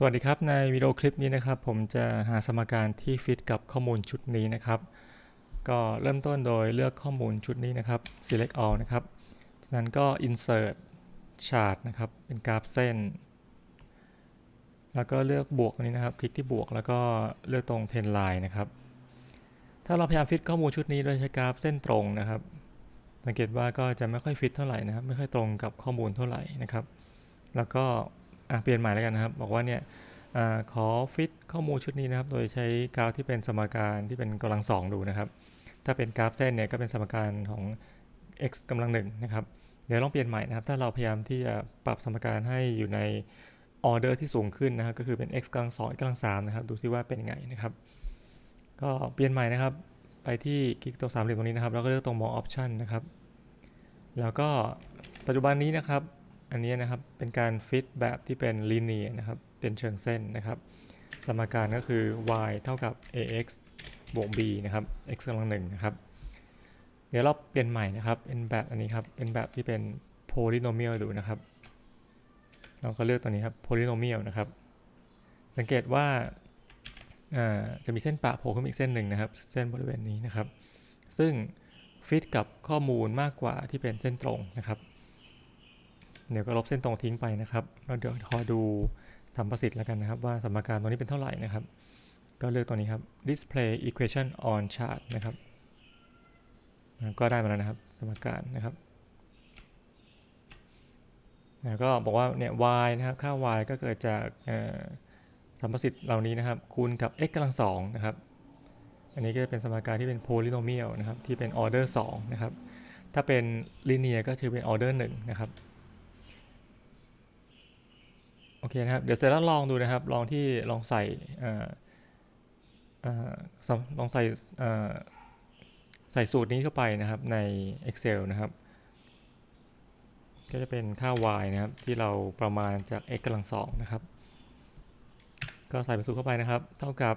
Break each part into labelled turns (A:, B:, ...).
A: สวัสดีครับ ในวิดีโอคลิปนี้นะครับ ผมจะหาสมการที่ฟิตกับข้อมูลชุดนี้นะครับ ก็เริ่มต้นโดยเลือกข้อมูลชุดนี้นะครับ select all นะครับจากนั้นก็ insert chart นะครับ เป็นกราฟเส้น แล้วก็เลือกบวกตรงนี้นะครับ คลิกที่บวกแล้วก็เลือกตรง trend line นะครับ ถ้าเราพยายามฟิตข้อมูลชุดนี้โดยใช้กราฟเส้นตรงนะครับ สังเกตว่าก็จะไม่ค่อยฟิตเท่าไหร่นะครับ ไม่ค่อยตรงกับข้อมูลเท่าไหร่นะครับ แล้วก็ เปลี่ยนใหม่แล้วกันนะครับ บอกว่าเนี่ยอขอฟิตข้อมูลชุดนี้นะครับ โดยใช้กราฟที่เป็นสมการที่เป็นกำลังสองดูนะครับ ถ้าเป็นกราฟเส้นเนี่ยก็เป็นสมการของ x กำลังหนึ่งนะครับ เดี๋ยวลองเปลี่ยนใหม่นะครับ ถ้าเราพยายามที่จะปรับสมการให้อยู่ในออเดอร์ที่สูงขึ้นนะครับ ก็คือเป็น x กำลังสองกำลังสามนะครับ ดูซิว่าเป็นยังไงนะครับ ก็เปลี่ยนใหม่นะครับ ไปที่คลิกตรงสามเหลี่ยมตรงนี้นะครับ แล้วก็เลือกตรง more option นะครับ แล้วก็ปัจจุบันนี้นะครับ อันนี้นะครับเป็นการฟิตแบบที่เป็น linear นะครับเป็นเชิงเส้นนะครับ สมการก็คือ y เท่ากับ ax บวก b นะครับ x กำลังหนึ่งนะครับ เดี๋ยวเราเปลี่ยนใหม่นะครับเป็นแบบอันนี้ครับเป็นแบบที่เป็น polynomial ดูนะครับ เราก็เลือกตัวนี้ครับ polynomial นะครับ สังเกตว่าจะมีเส้นปะโผล่ขึ้นอีกเส้นหนึ่งนะครับ เส้นบริเวณนี้นะครับ ซึ่งฟิตกับข้อมูลมากกว่าที่เป็นเส้นตรงนะครับ เดี๋ยวก็ลบเส้นตรงทิ้งไปนะครับแล้วเดี๋ยวขอดูทำประสิทธิ์แล้วกันนะครับ ว่าสมการตรงนี้เป็นเท่าไหร่นะครับ ก็เลือกตัวนี้ครับ display equation on chart นะครับ ก็ได้มาแล้วนะครับ สมการนะครับแล้วก็บอกว่าเนี่ย y นะครับ ค่า y ก็เกิดจากสัมประสิทธิ์เหล่านี้นะครับ คูณกับ x กำลังสองนะครับ อันนี้ก็จะเป็นสมการที่เป็น polynomial นะครับ ที่เป็น order 2นะครับ ถ้าเป็น linear ก็คือเป็น order 1นะครับ โอเคนะครับ เดี๋ยวเสร็จแล้วลองดูนะครับ ลองที่ลองใส่ออลองใส่ใส่สูตรนี้เข้าไปนะครับใน Excel นะครับ ก็จะเป็นค่า y นะครับ ที่เราประมาณจาก x กำลังสองนะครับ ก็ใส่เป็นสูตรเข้าไปนะครับ เท่ากับ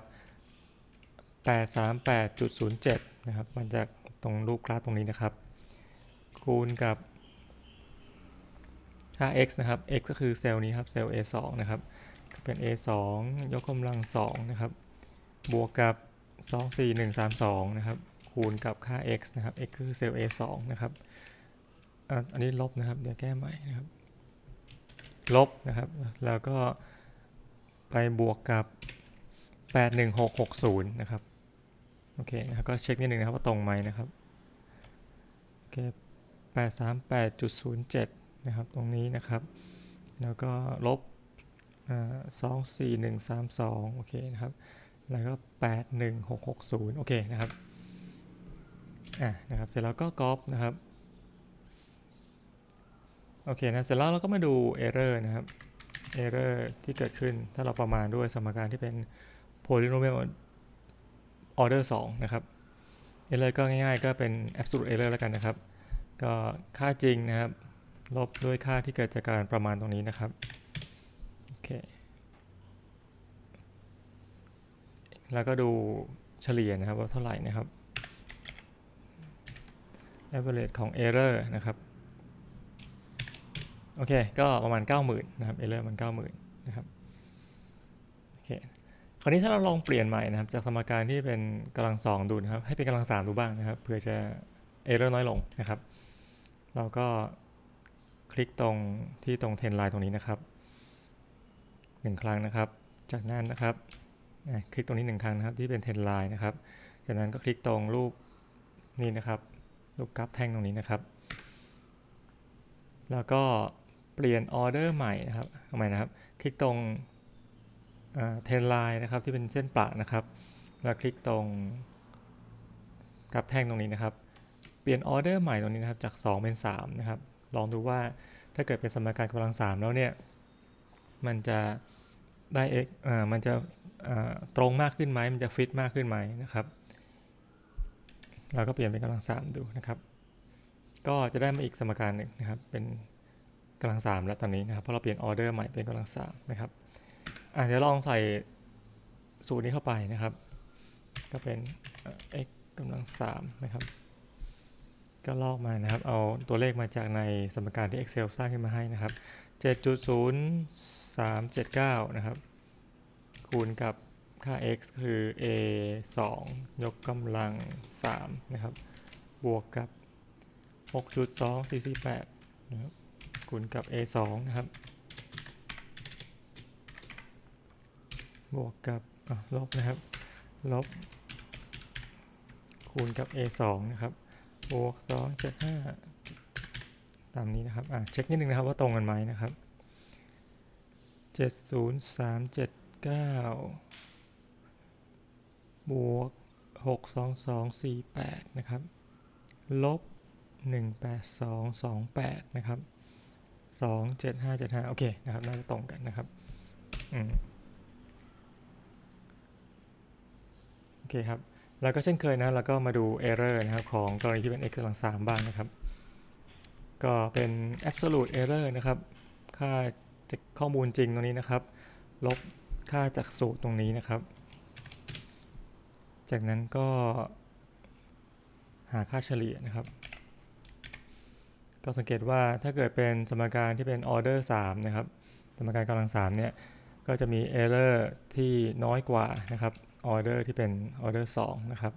A: 838.07 นะครับ มันจากตรงรูปกราฟตรงนี้นะครับ คูณกับ ค่า x นะครับ x ก็คือเซลล์นี้ครับ เซลล์ a2 นะครับ เป็น a2 ยกกำลัง2นะครับ บวกกับ 24132 นะครับ คูณกับค่า x นะครับ x คือเซลล์ a2 นะครับอันนี้ลบนะครับ เดี๋ยวแก้ใหม่นะครับ ลบนะครับ แล้วก็ไปบวกกับ 81660 นะครับ โอเคนะครับ ก็เช็คนิดนึงนะครับว่าตรงไหมนะครับ โอเค 838.07 นะครับตรงนี้นะครับ แล้วก็ลบสองสี่หนึ่งสามสองโอเคนะครับ แล้วก็แปดหนึ่งหกหกศูนย์โอเคนะครับอะนะครับเสร็จแล้วก็ก๊อปนะครับโอเคนะเสร็จแล้วเราก็มาดู error นะครับ error ที่เกิดขึ้นถ้าเราประมาณด้วยสมการที่เป็น polynomial order 2 นะครับ error ก็ง่ายๆ ก็เป็น absolute error แล้วกันนะครับ ก็ค่าจริงนะครับ ลบด้วยค่าที่เกิดจากการประมาณตรงนี้นะครับ โอเค แล้วก็ดูเฉลี่ยนะครับว่าเท่าไหร่นะครับ average ของ error นะครับ โอเค ก็ประมาณ 90,000 นะครับ error มัน 90,000 นะครับ โอเค คราวนี้ถ้าเราลองเปลี่ยนใหม่นะครับ จากสมการที่เป็นกำลังสองดูนะครับ ให้เป็นกำลังสามดูบ้างนะครับ เพื่อจะ error น้อยลงนะครับ เราก็ คลิกตรงที่ตรงเทนไลน์ตรงนี้นะครับหนึ่งครั้งนะครับ จากนั้นนะครับคลิกตรงนี้หนึ่งครั้งนะครับที่เป็นเทนไลน์นะครับ จากนั้นก็คลิกตรงรูปนี่นะครับรูปกราฟแท่งตรงนี้นะครับ แล้วก็เปลี่ยนออเดอร์ใหม่นะครับเอาใหม่นะครับ คลิกตรงเทนไลน์นะครับที่เป็นเส้นประนะครับ แล้วคลิกตรงกราฟแท่งตรงนี้นะครับ เปลี่ยนออเดอร์ใหม่ตรงนี้นะครับจาก 2 เป็น 3 นะครับ ลองดูว่าถ้าเกิดเป็นสมการกำลัง3แล้วเนี่ย มันจะได้ x อ่ามันจะตรงมากขึ้นไหมมันจะฟิตมากขึ้นไหมนะครับ เราก็เปลี่ยนเป็นกำลัง3ดูนะครับ ก็จะได้มาอีกสมการหนึ่งนะครับ เป็นกำลัง3แล้วตอนนี้นะครับ เพราะเราเปลี่ยนออเดอร์ใหม่เป็นกำลัง3นะครับอะเดี๋ยวลองใส่สูตรนี้เข้าไปนะครับ ก็เป็นเอ่อ x กำลัง3นะครับ ก็ลอกมานะครับ เอาตัวเลขมาจากในสมการที่ Excel สร้างขึ้นมาให้นะครับ 7.0379 นะครับ คูณกับค่า x คือ a 2 ยกกำลัง 3 นะครับ บวกกับ 6.2448 นะครับ คูณกับ a 2 นะครับ บวกกับลบนะครับ ลบ คูณกับ a 2 นะครับ บวกสองเจ็ดห้าตามนี้นะครับ อะ เช็คนิดนึงนะครับว่าตรงกันไหมนะครับเจ็ดศูนย์สามเจ็ดเก้าบวกหกสองสองสี่แปดนะครับ ลบหนึ่งแปดสองสองแปดนะครับสองเจ็ดห้าเจ็ดห้าโอเคนะครับ น่าจะตรงกันนะครับ อืม โอเคครับ แล้วก็เช่นเคยนะเราก็มาดู error นะครับของกรณีที่เป็น x กำลัง3บ้างนะครับ ก็เป็น absolute error นะครับ ค่าจากข้อมูลจริงตรงนี้นะครับ ลบค่าจากสูตรตรงนี้นะครับ จากนั้นก็หาค่าเฉลี่ยนะครับ ก็สังเกตว่าถ้าเกิดเป็นสมการที่เป็น order 3 นะครับ สมการกำลัง3เนี่ย ก็จะมี error ที่น้อยกว่านะครับ ออเดอร์ที่เป็นออเดอร์สองนะครับ